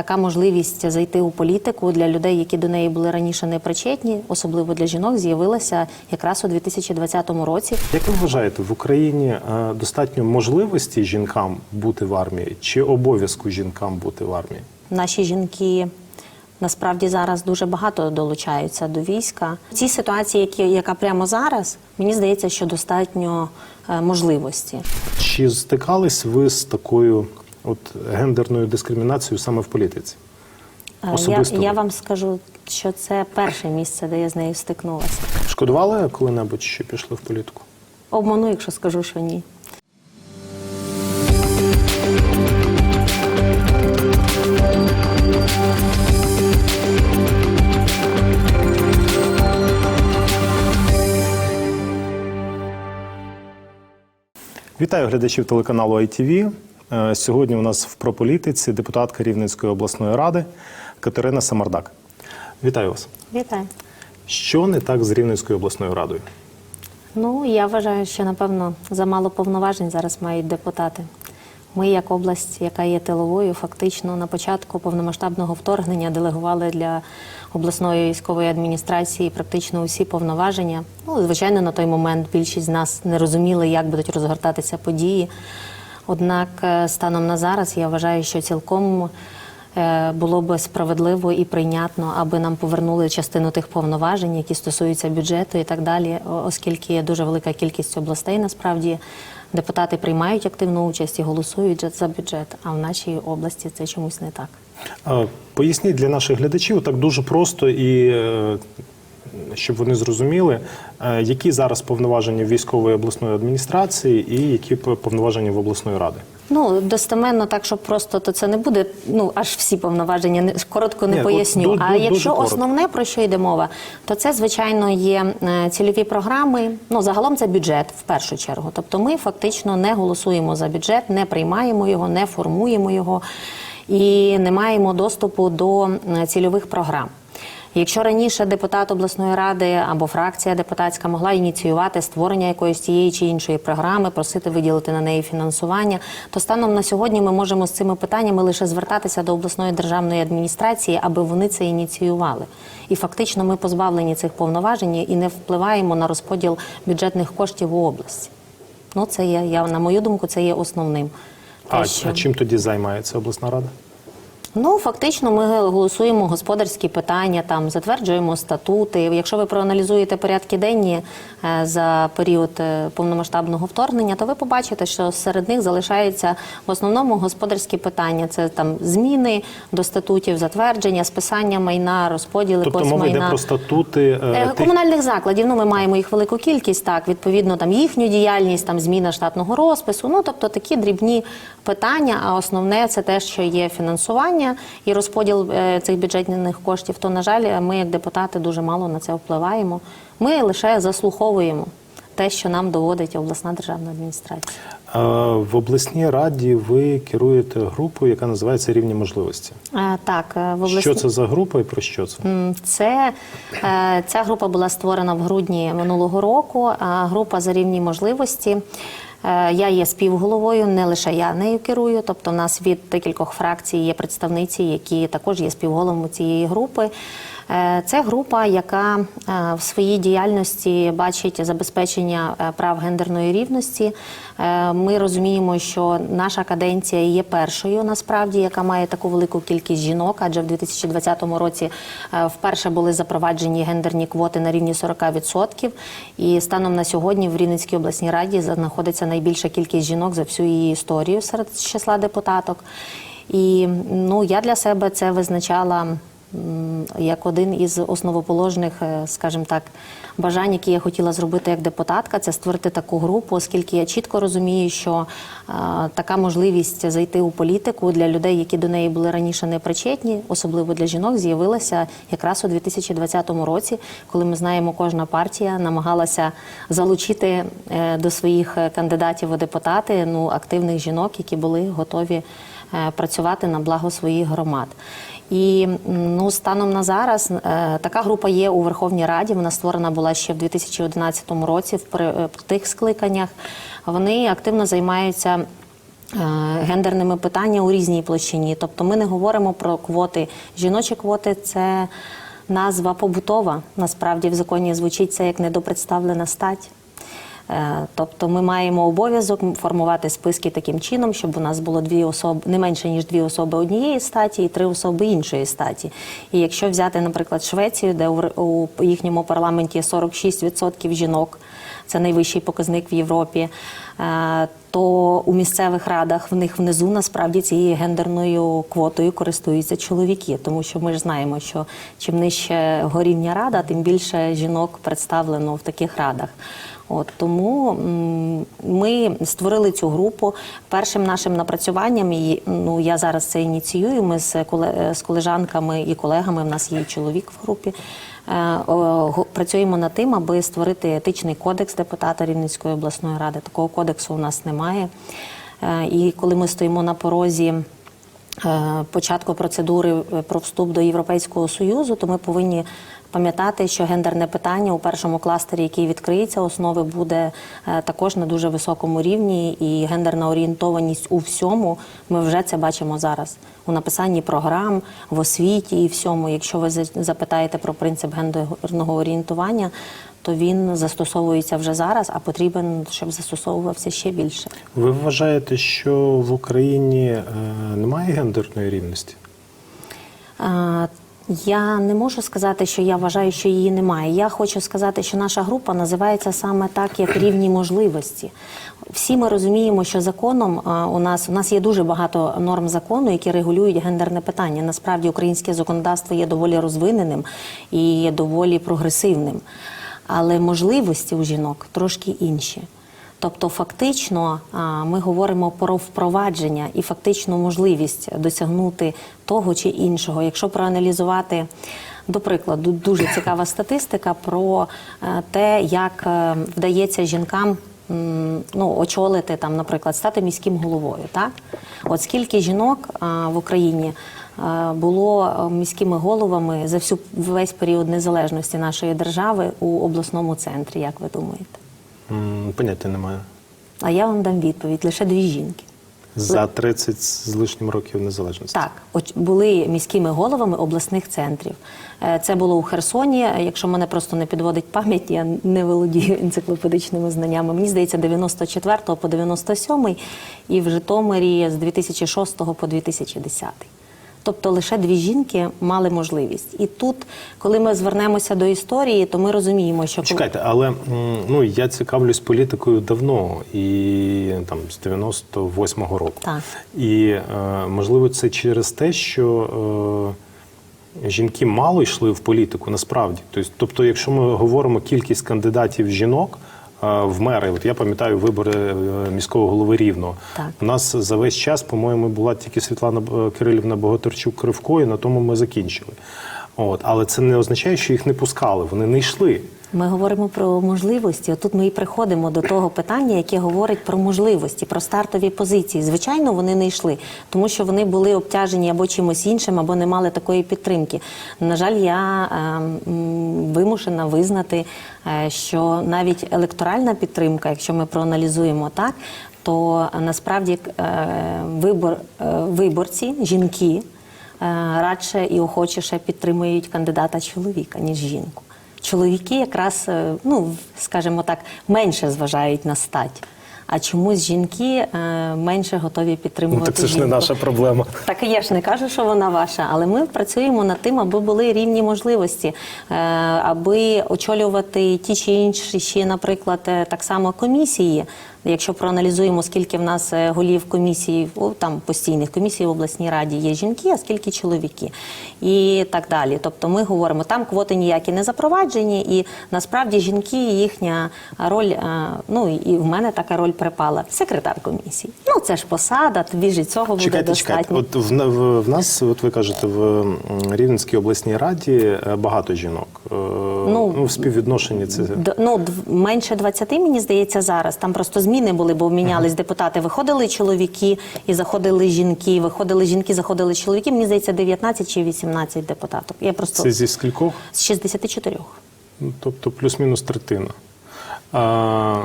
така можливість зайти у політику для людей, які до неї були раніше не причетні, особливо для жінок, з'явилася якраз у 2020 році. Як ви вважаєте, в Україні е, достатньо можливості жінкам бути в армії чи обов'язку жінкам бути в армії? Наші жінки насправді зараз дуже багато долучаються до війська. В цій ситуації, які, яка прямо зараз, мені здається, що достатньо е, можливості. Чи стикались ви з такою от гендерною дискримінацією саме в політиці? Е, Я, я вам скажу, що це перше місце, де я з нею стикнулася. Шкодували коли-небудь, що пішли в політику? Обману, якщо скажу, що ні. Вітаю глядачів телеканалу ITV. Е, Сьогодні у нас в прополітиці депутатка Рівненської обласної ради Катерина Самардак. Вітаю вас. Вітаю. Що не так з Рівненською обласною радою? Ну, я вважаю, що напевно замало повноважень зараз мають депутати. Ми, як область, яка є тиловою, фактично на початку повномасштабного вторгнення делегували для обласної військової адміністрації практично усі повноваження. Ну, звичайно, на той момент більшість з нас не розуміли, як будуть розгортатися події. Однак, е, станом на зараз я вважаю, що цілком е, було би справедливо і прийнятно, аби нам повернули частину тих повноважень, які стосуються бюджету і так далі, оскільки є дуже велика кількість областей. Насправді депутати приймають активну участь і голосують за- бюджет. А в нашій області це чомусь не так. Поясніть для наших глядачів так дуже просто і е, щоб вони зрозуміли, е, які зараз повноваження військової обласної адміністрації і які повноваження в обласної ради. Ну достеменно, так щоб просто то це не буде. Ну аж всі повноваження не коротко не Ні, поясню. ду- ду- а якщо коротко. основне про що йде мова, то це звичайно є е, цільові програми. Ну загалом це бюджет в першу чергу. Тобто, ми фактично не голосуємо за бюджет, не приймаємо його, не формуємо його і не маємо доступу до е, цільових програм. Якщо раніше депутат обласної ради або фракція депутатська могла ініціювати створення якоїсь тієї чи іншої програми, просити виділити на неї фінансування, то станом на сьогодні ми можемо з цими питаннями лише звертатися до обласної державної адміністрації, аби вони це ініціювали. І фактично ми позбавлені цих повноважень і не впливаємо на розподіл бюджетних коштів у області. Ну це є я на мою думку, це є основним. А, Те, що- а чим тоді займається обласна рада? Ну, фактично, ми голосуємо господарські питання, там затверджуємо статути. Якщо ви проаналізуєте порядки денні е, за період е, повномасштабного вторгнення, то ви побачите, що серед них залишаються в основному господарські питання. Це там зміни до статутів, затвердження, списання майна, розподіл Тобто мова йде про статути е, Е, тих Комунальних закладів, ну ми маємо їх велику кількість, так відповідно там їхню діяльність, там зміна штатного розпису. Ну тобто такі дрібні питання. А основне це те, що є фінансування і розподіл е, цих бюджетних коштів. То на жаль, ми як депутати дуже мало на це впливаємо. Ми лише заслуховуємо те, що нам доводить обласна державна адміністрація. В обласній раді ви керуєте групою, яка називається Рівні можливості. Е, Так, е, в обласній... Що це за група і про що це? Це ця група була створена в грудні минулого року. Група за рівні можливості. Е, Я є співголовою, не лише я нею керую. Тобто, в нас від декількох фракцій є представниці, які також є співголовами цієї групи. Е, Це група, яка е, в своїй діяльності бачить забезпечення прав гендерної рівності. Ми розуміємо, що наша каденція є першою, насправді, яка має таку велику кількість жінок, адже в 2020 році вперше були запроваджені гендерні квоти на рівні 40%. І станом на сьогодні в Рівненській обласній раді знаходиться найбільша кількість жінок за всю її історію серед числа депутаток. І ну я для себе це визначала як один із основоположних, е, скажімо так, бажань, які я хотіла зробити як депутатка, це створити таку групу, оскільки я чітко розумію, що е, така можливість зайти у політику для людей, які до неї були раніше не причетні, особливо для жінок, з'явилася якраз у 2020 році, коли ми знаємо, кожна партія намагалася залучити е, до своїх кандидатів у депутати ну активних жінок, які були готові працювати на благо своїх громад. І ну, станом на зараз е, така група є у Верховній Раді. Вона створена була ще в 2011 році в е, тих скликаннях. Вони активно займаються е, гендерними питаннями у різній площині. Тобто ми не говоримо про квоти. Жіночі квоти це назва побутова. Насправді в законі звучить це як недопредставлена стать. Е, Тобто ми маємо обов'язок формувати списки таким чином, щоб у нас було дві особи не менше ніж дві особи однієї статі і три особи іншої статі. І якщо взяти, наприклад, Швецію, де у їхньому парламенті 46% жінок, це найвищий показник в Європі. е, То у місцевих радах в них внизу насправді цією гендерною квотою користуються чоловіки, тому що ми ж знаємо, що чим нижче горівня рада, тим більше жінок представлено в таких радах. От тому ми створили цю групу. Першим нашим напрацюванням, і ну я зараз це ініціюю. Ми з з колежанками і колегами. В нас є чоловік в групі. е, Працюємо над тим, аби створити етичний кодекс депутата Рівненської обласної ради. Такого кодексу у нас немає. Е, І коли ми стоїмо на порозі е, початку процедури про вступ до Європейського Союзу, то ми повинні пам'ятати, що гендерне питання у першому кластері, який відкриється, основи буде е, також на дуже високому рівні, і гендерна орієнтованість у всьому ми вже це бачимо зараз у написанні програм, в освіті і всьому. Якщо ви запитаєте про принцип гендерного орієнтування, то він застосовується вже зараз, а потрібен, щоб застосовувався ще більше. Ви вважаєте, що в Україні е, немає гендерної рівності? Я не можу сказати, що я вважаю, що її немає. Я хочу сказати, що наша група називається саме так, як рівні можливості. Всі ми розуміємо, що законом е, у нас у нас є дуже багато норм закону, які регулюють гендерне питання. Насправді українське законодавство є доволі розвиненим і доволі прогресивним. Але можливості у жінок трошки інші. Тобто, фактично, ми говоримо про впровадження і фактичну можливість досягнути того чи іншого. Якщо проаналізувати, до прикладу, дуже цікава статистика про е, те, як е, вдається жінкам. Ну, очолити там, наприклад, стати міським головою. Так, от скільки жінок в Україні а, було міськими головами за всю весь період незалежності нашої держави у обласному центрі, як ви думаєте? М, Поняття немає. А я вам дам відповідь: лише дві жінки. За 30 з лишнім років незалежності. Так, оч- були міськими головами обласних центрів. Е, Це було у Херсоні. Якщо мене просто не підводить пам'ять, я не володію енциклопедичними знаннями. Мені здається, 94 по 97 і в Житомирі з 2006 по 2010. Тобто лише дві жінки мали можливість. І тут, коли ми звернемося до історії, то ми розуміємо, що Чекайте, але ну я цікавлюсь політикою давно і там з 98-го року. Так. І е, можливо, це через те, що е, жінки мало йшли в політику насправді. Тобто, тобто, якщо ми говоримо кількість кандидатів жінок. В мери, от я пам'ятаю вибори е, міського голови Рівного. Так. У нас за весь час, по-моєму, була тільки Світлана Кирилівна Богатирчук Кривко, і на тому ми закінчили. От, але це не означає, що їх не пускали. Вони не йшли. Ми говоримо про можливості. Тут ми і приходимо до того питання, яке говорить про можливості, про стартові позиції. Звичайно, вони не йшли, тому що вони були обтяжені або чимось іншим, або не мали такої підтримки. На жаль, я е, вимушена визнати, е, що навіть електоральна підтримка, якщо ми проаналізуємо так, то насправді е, вибор, е, виборці, жінки, е, радше і охочіше підтримують кандидата чоловіка, ніж жінку. Чоловіки якраз, е, ну скажімо так, менше зважають на стать. А чомусь жінки е, менше готові підтримувати. Ну, так це ж не наша проблема. Так я ж не кажу, що вона ваша, але ми працюємо над тим, аби були рівні можливості, е, аби очолювати ті чи інші, ще, наприклад, так само комісії. Якщо проаналізуємо, скільки в нас е, голів комісій, о, там постійних комісій в обласній раді є жінки, а скільки чоловіки, і так далі. Тобто ми говоримо, там квоти ніякі не запроваджені, і насправді жінки їхня роль, е, ну і в мене така роль припала секретар комісії. Ну це ж посада, тобі ж і цього буде Чекайте, достатньо. чекайте. От в, в, в нас, от ви кажете, в Рівненській обласній раді е, багато жінок. Ну, Ну, в співвідношенні це Ну, менше 20, мені здається, зараз. Там просто зміни були, бо мінялись депутати. Виходили чоловіки і заходили жінки. Виходили жінки, заходили чоловіки. Мені здається, 19 чи 18 депутаток. Я просто це зі скількох? з 64. Ну, Тобто плюс-мінус третина. А,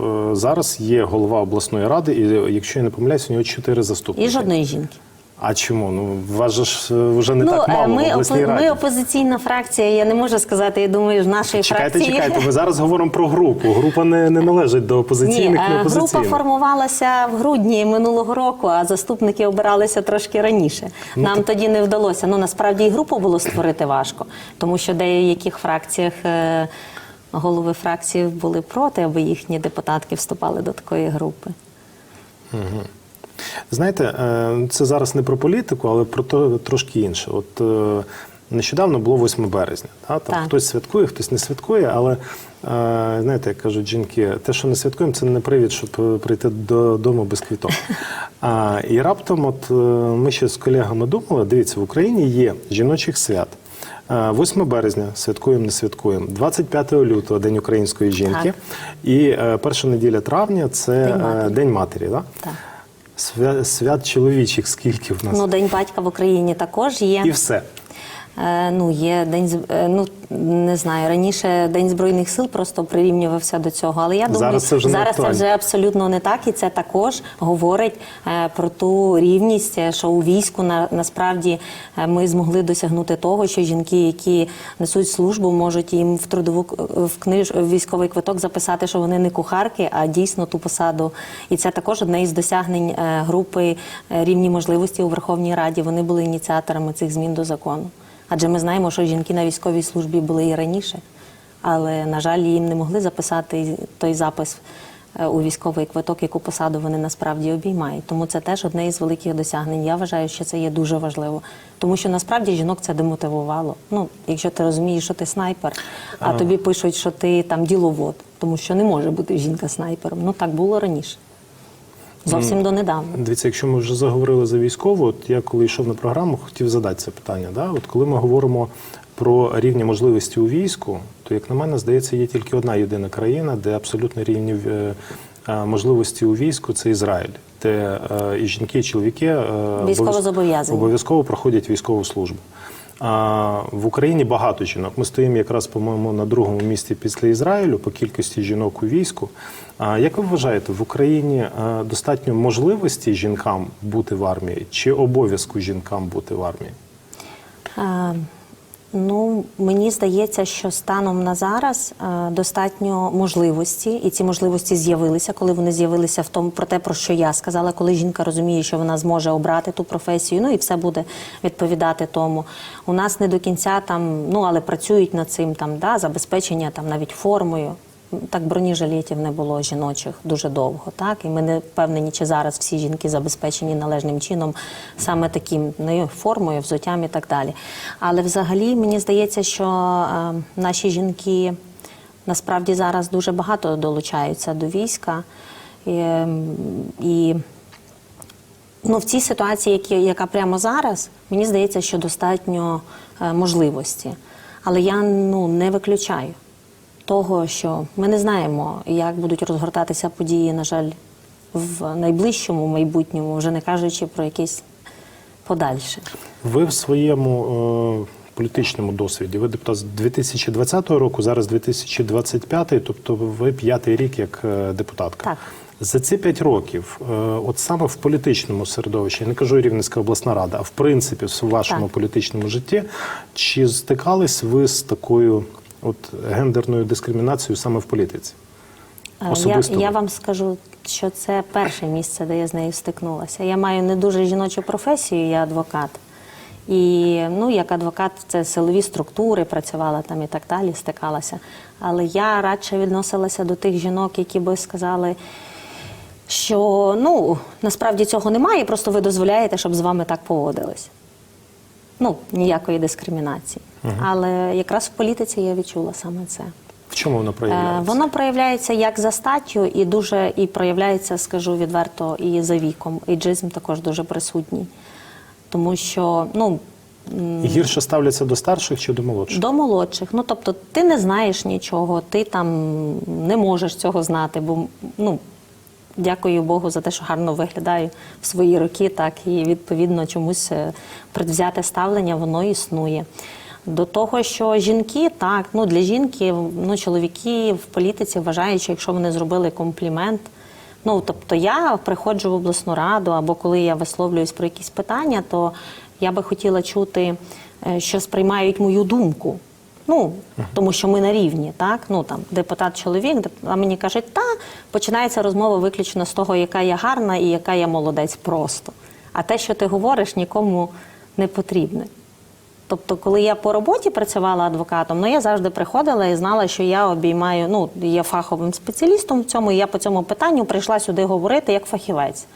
е, зараз є голова обласної ради, і якщо я не помиляюсь, у нього чотири заступники. І жодної жінки. А чому? Ну вас же ж е, вже не так е, мало ми, в обласній раді. ми опозиційна фракція. Я не можу сказати. Я думаю, з нашої Чекайте, фракції чекайте. Ми зараз говоримо про групу. Група не, не належить до опозиційних Ні, і е, група формувалася в грудні минулого року, а заступники обиралися трошки раніше. Нам тоді не вдалося. Ну насправді і групу було створити важко, тому що в деяких фракціях голови фракцій були проти, аби їхні депутатки вступали до такої групи. Знаєте, е, це зараз не про політику, але про то трошки інше. От е, нещодавно було 8 березня. Та? Там Так. хтось святкує, хтось не святкує, але е, знаєте, як кажуть жінки, те, що не святкуємо, це не привід, щоб прийти додому без квіток. А, і раптом, от ми ще з колегами думали, дивіться, в Україні є жіночих свят. Е, 8 березня святкуємо, не святкуємо. 25 лютого День української жінки. Так. І перша неділя травня це День матері. День матері. Да? Так. Свя- свят чоловічих скільки в нас? Ну, День батька в Україні також є. І все. Е, Ну, є день е, ну не знаю. Раніше День збройних сил просто прирівнювався до цього. Але я думаю, Зараз це вже зараз це вже абсолютно не так, і це також говорить е, про ту рівність, що у війську на насправді ми змогли досягнути того, що жінки, які несуть службу, можуть їм в трудову в книж в військовий квиток записати, що вони не кухарки, а дійсно ту посаду. І це також одне із досягнень групи рівні можливості у Верховній Раді. Вони були ініціаторами цих змін до закону. Адже ми знаємо, що жінки на військовій службі були і раніше, але на жаль, їм не могли записати той запис е, у військовий квиток, яку посаду вони насправді обіймають. Тому це теж одне із великих досягнень. Я вважаю, що це є дуже важливо, тому що насправді жінок це демотивувало. Ну, якщо ти розумієш, що ти снайпер, а тобі пишуть, що ти там діловод, тому що не може бути жінка снайпером. Ну так було раніше. Зовсім донедавна. Дивіться, якщо ми вже заговорили за військову, от я коли йшов на програму, хотів задати це питання. Да? От коли ми говоримо про рівні можливості у війську, то як на мене здається, є тільки одна єдина країна, де абсолютно рівні е, можливості у війську це Ізраїль, де е, і жінки, і чоловіки е, обов'язково проходять військову службу. В Україні багато жінок. Ми стоїмо якраз, по-моєму, на другому місці після Ізраїлю по кількості жінок у війську. Як ви вважаєте, в Україні достатньо можливості жінкам бути в армії чи обов'язку жінкам бути в армії? Ну, мені здається, що станом на зараз е, достатньо можливості, і ці можливості з'явилися, коли вони з'явилися в тому про те, про що я сказала, коли жінка розуміє, що вона зможе обрати ту професію, ну і все буде відповідати тому. У нас не до кінця там, ну але працюють над цим там, да, забезпечення там навіть формою. Так бронежилетів не було жіночих дуже довго, так і ми не впевнені, чи зараз всі жінки забезпечені належним чином саме таким ну, формою, взуттям і так далі. Але взагалі мені здається, що е, наші жінки насправді зараз дуже багато долучаються до війська. Ем, і Ну, в цій ситуації, які, яка прямо зараз, мені здається, що достатньо е, можливості. Але я ну, не виключаю того, що ми не знаємо, як будуть розгортатися події, на жаль, в найближчому майбутньому, вже не кажучи про якесь подальше. Ви в своєму е, політичному досвіді, ви депутат з 2020 року, зараз 2025, тобто ви п'ятий рік як е, депутатка. Так. За ці п'ять років, е, от саме в політичному середовищі, я не кажу Рівненська обласна рада, а в принципі в вашому Так. політичному житті, чи стикались ви з такою от гендерною дискримінацією саме в політиці? Е, Я, я вам скажу, що це перше місце, де я з нею стикнулася. Я маю не дуже жіночу професію, я адвокат. І ну, як адвокат, це силові структури, працювала там і так далі, стикалася. Але я радше відносилася до тих жінок, які би сказали, що ну насправді цього немає, просто ви дозволяєте, щоб з вами так поводились. Ну, ніякої дискримінації. Але якраз в політиці я відчула саме це. В чому воно Е, проявляється? Воно проявляється як за статтю, і дуже і проявляється, скажу відверто, і за віком. І джизм також дуже присутній. Тому що ну, гірше ставляться до старших чи до молодших? до молодших, ну тобто ти не знаєш нічого, ти там не можеш цього знати, бо ну. Дякую Богу за те, що гарно виглядаю в свої роки, так і відповідно чомусь е, предвзяте ставлення воно існує. До того, що жінки, так, ну для жінки, ну чоловіки в політиці вважають, що якщо вони зробили комплімент. Ну, тобто я приходжу в обласну раду, або коли я висловлююсь про якісь питання, то я би хотіла чути, е, що сприймають мою думку. Ну, тому що ми на рівні, так? Ну там депутат чоловік, а мені кажуть, та починається розмова виключно з того, яка я гарна і яка я молодець просто. А те, що ти говориш, нікому не потрібне. Тобто, коли я по роботі працювала адвокатом, ну я завжди приходила і знала, що я обіймаю, ну є фаховим спеціалістом в цьому, і я по цьому питанню прийшла сюди говорити як фахівець.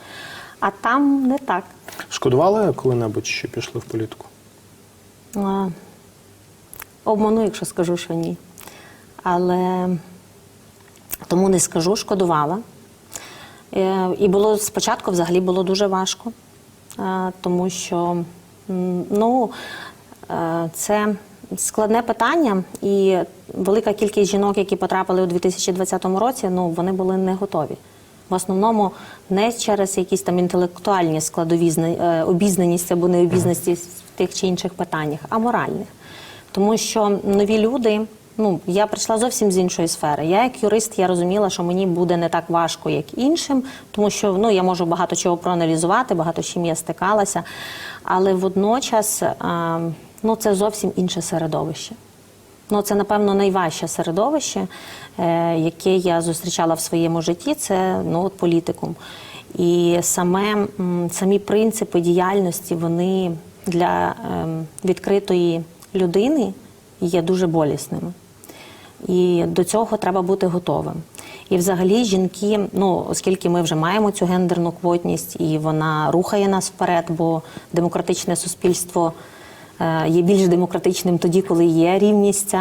А там не так. Шкодували коли-небудь, що пішли в політику? А, Обману, якщо скажу, що ні. Але тому не скажу, шкодувала. Е, І було спочатку взагалі було дуже важко, е, тому що ну, це складне питання, і велика кількість жінок, які потрапили у 2020 році, ну, вони були не готові. В основному не через якісь там інтелектуальні складові е, обізнаність або необізнаність в тих чи інших питаннях, а моральних. Тому що нові люди, ну я прийшла зовсім з іншої сфери. Я як юрист, я розуміла, що мені буде не так важко, як іншим, тому що ну я можу багато чого проаналізувати, багато чим я стикалася. Але водночас а, ну це зовсім інше середовище. Ну, це, напевно, найважче середовище, е, яке я зустрічала в своєму житті, це ну, от політикум. І саме, самі принципи діяльності, вони для ем, відкритої людини є дуже болісними. І до цього треба бути готовим. І взагалі жінки, ну оскільки ми вже маємо цю гендерну квотність, і вона рухає нас вперед, бо демократичне суспільство є більш демократичним тоді, коли є рівність.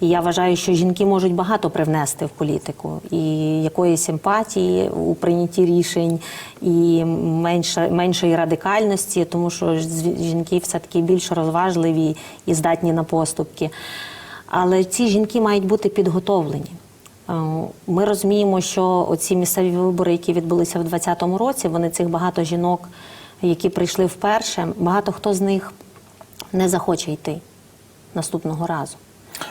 І я вважаю, що жінки можуть багато привнести в політику і якоїсь емпатії у прийнятті рішень, і менше, меншої радикальності, тому що жінки все таки більш розважливі і здатні на поступки. Але ці жінки мають бути підготовлені. Е, Ми розуміємо, що оці місцеві вибори, які відбулися в 2020 році, вони цих багато жінок, які прийшли вперше, багато хто з них не захоче йти наступного разу.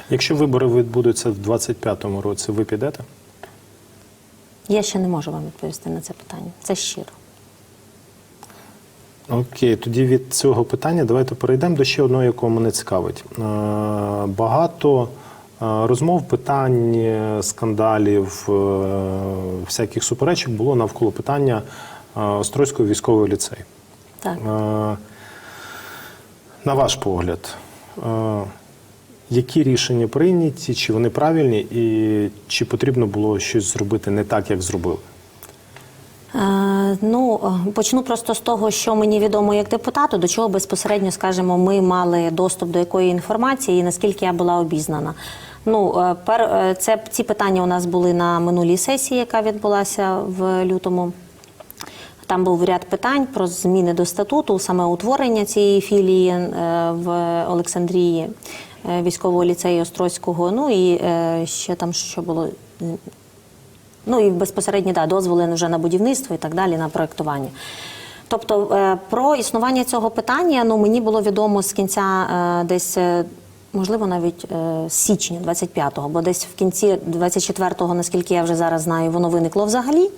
Якщо вибори відбудуться в 25-му році, ви підете? Я ще не можу вам відповісти на це питання. Це щиро. Окей, тоді від цього питання давайте перейдемо до ще одного, якого мене цікавить. Е, Багато е, розмов, питань, скандалів, е, всяких суперечок було навколо питання Острозького військового ліцею. Так. На ваш погляд, е, які рішення прийняті, чи вони правильні, і чи потрібно було щось зробити не так, як зробили? Е, Ну, е, почну просто з того, що мені відомо як депутату, до чого безпосередньо, скажімо, ми мали доступ до якої інформації і наскільки я була обізнана. Ну, пер, це ці питання у нас були на минулій сесії, яка відбулася в лютому. Там був ряд питань про зміни до статуту, саме утворення цієї філії е, в Олександрії е, військового ліцею Острозького. Ну і е, ще там що було. Ну і безпосередньо да, дозволи вже на будівництво і так далі, на проєктування. Тобто про існування цього питання ну, мені було відомо з кінця десь. Можливо, навіть з січня 25-го, бо десь в кінці 24-го, наскільки я вже зараз знаю, воно виникло взагалі.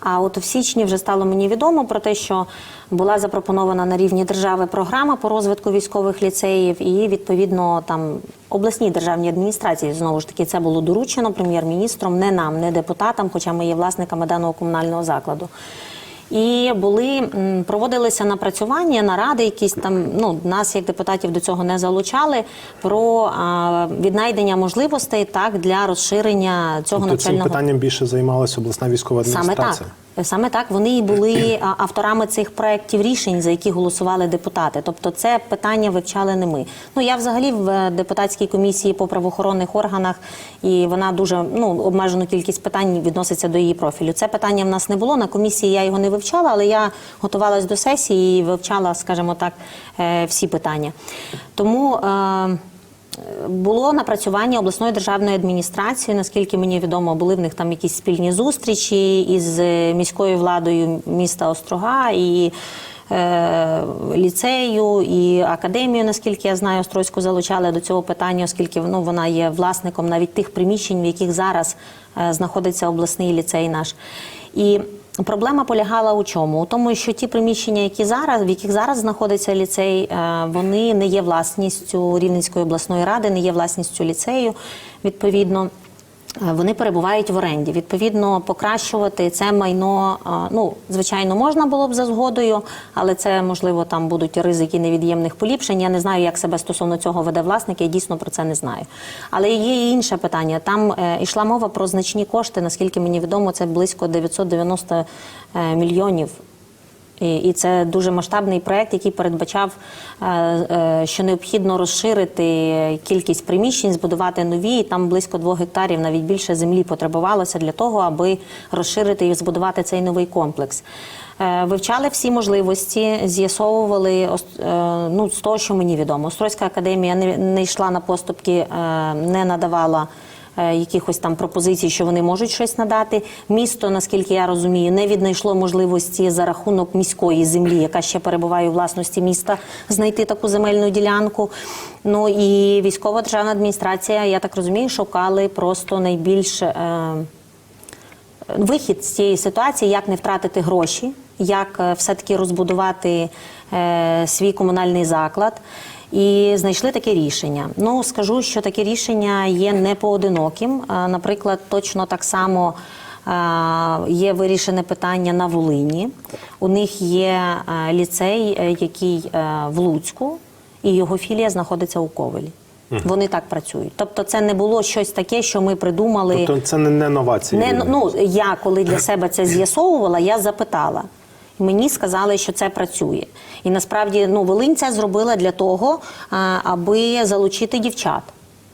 А от в січні вже стало мені відомо про те, що була запропонована на рівні держави програма по розвитку військових ліцеїв, і відповідно там обласній державній адміністрації знову ж таки це було доручено прем'єр-міністром, не нам, не депутатам, хоча ми є власниками даного комунального закладу. І були проводилися напрацювання, наради, якісь там ну нас як депутатів до цього не залучали про а, віднайдення можливостей так для розширення цього Тобто цим питанням більше займалася обласна військова Саме адміністрація? так. Саме так вони і були авторами цих проєктів рішень, за які голосували депутати. Тобто, це питання вивчали не ми. Ну я взагалі в е, депутатській комісії по правоохоронних органах, і вона дуже ну обмежену кількість питань відноситься до її профілю. Це питання в нас не було на комісії. Я його не вивчала, але я готувалась до сесії і вивчала, скажімо так, е, всі питання. Тому. Було напрацювання обласної державної адміністрації, наскільки мені відомо, були в них там якісь спільні зустрічі із е, міською владою міста Острога і е, ліцею і академію, наскільки я знаю, Острозьку залучали до цього питання, оскільки ну, вона є власником навіть тих приміщень, в яких зараз е, знаходиться обласний ліцей наш. І Проблема полягала у чому? У тому, що ті приміщення, які зараз, в яких зараз знаходиться ліцей, е, вони не є власністю Рівненської обласної ради, не є власністю ліцею. Відповідно, вони перебувають в оренді. Відповідно, покращувати це майно, е, ну звичайно, можна було б за згодою, але це можливо там будуть ризики невід'ємних поліпшень. Я не знаю, як себе стосовно цього веде власник. Я дійсно про це не знаю. Але є і інше питання. Там е, йшла мова про значні кошти. Наскільки мені відомо, це близько 990 е, мільйонів. І, це дуже масштабний проект, який передбачав, е, е, що необхідно розширити кількість приміщень, збудувати нові. І там близько двох гектарів, навіть більше землі потребувалося для того, аби розширити і збудувати цей новий комплекс. Е, Вивчали всі можливості, з'ясовували ну, з того, що мені відомо. Острозька академія не, не йшла на поступки, не надавала якихось там пропозицій, що вони можуть щось надати. Місто, наскільки я розумію, не віднайшло можливості за рахунок міської землі, яка ще перебуває у власності міста, знайти таку земельну ділянку. Ну і військова державна адміністрація, я так розумію, шукали просто найбільш. Е, вихід з цієї ситуації, як не втратити гроші, як е, все-таки розбудувати е, свій комунальний заклад. І знайшли таке рішення. Ну скажу, що таке рішення є не поодиноким. Наприклад, точно так само є вирішене питання на Волині. У них є ліцей, е, який е, в Луцьку, і його філія знаходиться у Ковелі. Вони так працюють. Тобто, це не було щось таке, що ми придумали. Тобто це не, новації. Не, ну, я коли для себе це з'ясовувала, я запитала. Мені сказали, що це працює. І насправді ну, Волинь це зробила для того, аби залучити дівчат.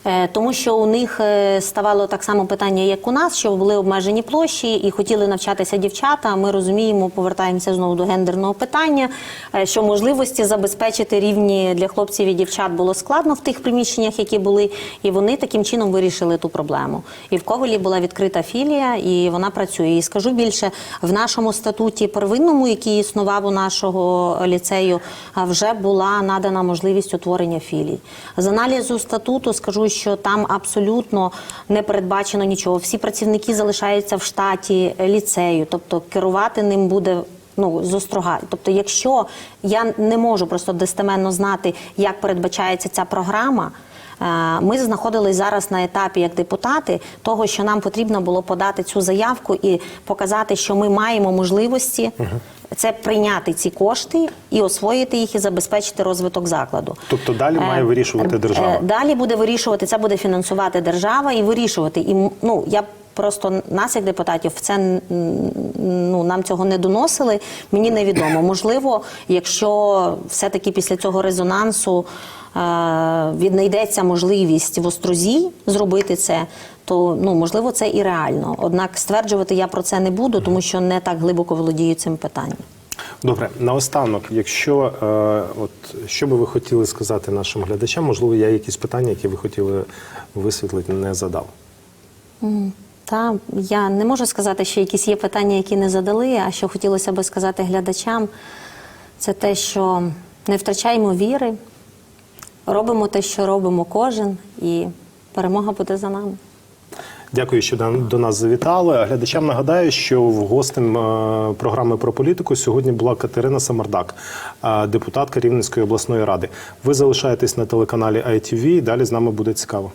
Е, Тому що у них е, ставало так само питання, як у нас, що були обмежені площі і хотіли навчатися дівчата. Ми розуміємо, повертаємося знову до гендерного питання, е, що можливості забезпечити рівні для хлопців і дівчат було складно в тих приміщеннях, які були, і вони таким чином вирішили ту проблему. І в Ковелі була відкрита філія, і вона працює. І скажу більше, в нашому статуті первинному, який існував у нашого ліцею, вже була надана можливість утворення філій. З аналізу статуту скажу, що там абсолютно не передбачено нічого. Всі працівники залишаються в штаті ліцею, тобто керувати ним буде. Ну, зострога. Тобто, якщо я не можу просто достеменно знати, як передбачається ця програма, е, ми знаходились зараз на етапі як депутати того, що нам потрібно було подати цю заявку і показати, що ми маємо можливості це прийняти ці кошти і освоїти їх і забезпечити розвиток закладу. Тобто далі Е, має вирішувати е, держава. Далі буде вирішувати, це буде фінансувати держава і вирішувати. І ну я просто нас, як депутатів, це ну нам цього не доносили. Мені невідомо. Можливо, якщо все-таки після цього резонансу е, віднайдеться можливість в острозі зробити це. То ну можливо це і реально. Однак стверджувати я про це не буду, тому що не так глибоко володію цим питанням. Добре, наостанок, якщо е, от що би ви хотіли сказати нашим глядачам, можливо, я якісь питання, які ви хотіли висвітлити, не задав. Та я не можу сказати, що якісь є питання, які не задали. А що хотілося би сказати глядачам, це те, що не втрачаємо віри, робимо те, що робимо кожен, і перемога буде за нами. Дякую, що до- нас завітали. Глядачам нагадаю, що в гостем е, програми про політику сьогодні була Катерина Самардак, е, депутатка Рівненської обласної ради. Ви залишаєтесь на телеканалі ITV, і далі з нами буде цікаво.